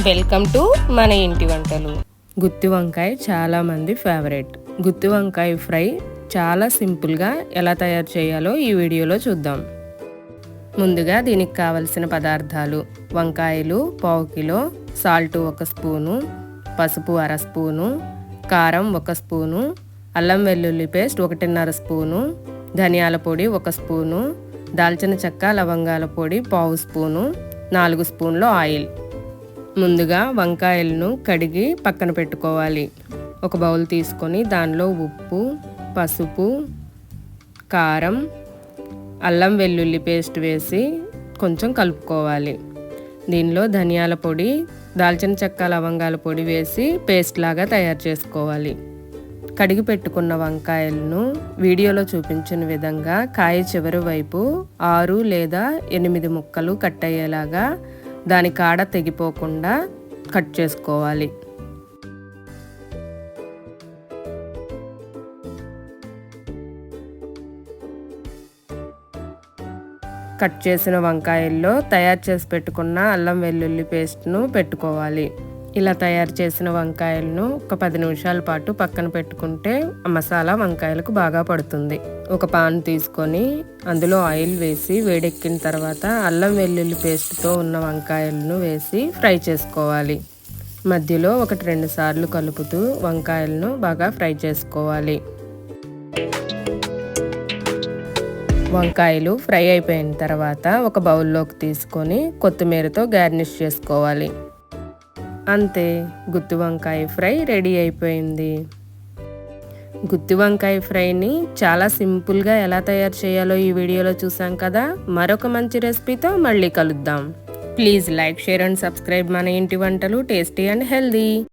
Welcome to మన ఇంటి వంటలు. గుత్తి వంకాయ చాలా మంది ఫేవరెట్ గుత్తి వంకాయ ఫ్రై చాలా సింపుల్గా ఎలా తయారు చేయాలో ఈ వీడియోలో చూద్దాం. ముందుగా దీనికి కావలసిన పదార్థాలు వంకాయలు పావు కిలో సాల్ట్ ఒక స్పూను పసుపు అర స్పూను కారం ఒక స్పూను అల్లం వెల్లుల్లి పేస్ట్ ఒకటిన్నర స్పూను ధనియాల పొడి ఒక స్పూను దాల్చిన చెక్క లవంగాల పొడి పావు స్పూను నాలుగు స్పూన్లు ఆయిల్. ముందుగా వంకాయలను కడిగి పక్కన పెట్టుకోవాలి. ఒక బౌల్ తీసుకొని దానిలో ఉప్పు పసుపు కారం అల్లం వెల్లుల్లి పేస్ట్ వేసి కొంచెం కలుపుకోవాలి. దీనిలో ధనియాల పొడి దాల్చిన చెక్క లవంగాల పొడి వేసి పేస్ట్ లాగా తయారు చేసుకోవాలి. కడిగి పెట్టుకున్న వంకాయలను వీడియోలో చూపించిన విధంగా కాయ చివరి వైపు ఆరు లేదా ఎనిమిది ముక్కలు కట్ అయ్యేలాగా దాని కాడ తెగిపోకుండా కట్ చేసుకోవాలి. కట్ చేసిన వంకాయల్లో తయారు చేసి పెట్టుకున్న అల్లం వెల్లుల్లి పేస్ట్ను పెట్టుకోవాలి. ఇలా తయారు చేసిన వంకాయలను ఒక పది నిమిషాల పాటు పక్కన పెట్టుకుంటే మసాలా వంకాయలకు బాగా పడుతుంది. ఒక పాన్ తీసుకొని అందులో ఆయిల్ వేసి వేడెక్కిన తర్వాత అల్లం వెల్లుల్లి పేస్ట్తో ఉన్న వంకాయలను వేసి ఫ్రై చేసుకోవాలి. మధ్యలో ఒకటి రెండు సార్లు కలుపుతూ వంకాయలను బాగా ఫ్రై చేసుకోవాలి. వంకాయలు ఫ్రై అయిపోయిన తర్వాత ఒక బౌల్లోకి తీసుకొని కొత్తిమీరతో గార్నిష్ చేసుకోవాలి. అంతే గుత్తి వంకాయ ఫ్రై రెడీ అయిపోయింది. గుత్తి వంకాయ ఫ్రైని చాలా సింపుల్గా ఎలా తయారు చేయాలో ఈ వీడియోలో చూసాం కదా? మరొక మంచి రెసిపీతో మళ్ళీ కలుద్దాం. Please like share and subscribe మన ఇంటి వంటలు టేస్టీ అండ్ హెల్దీ.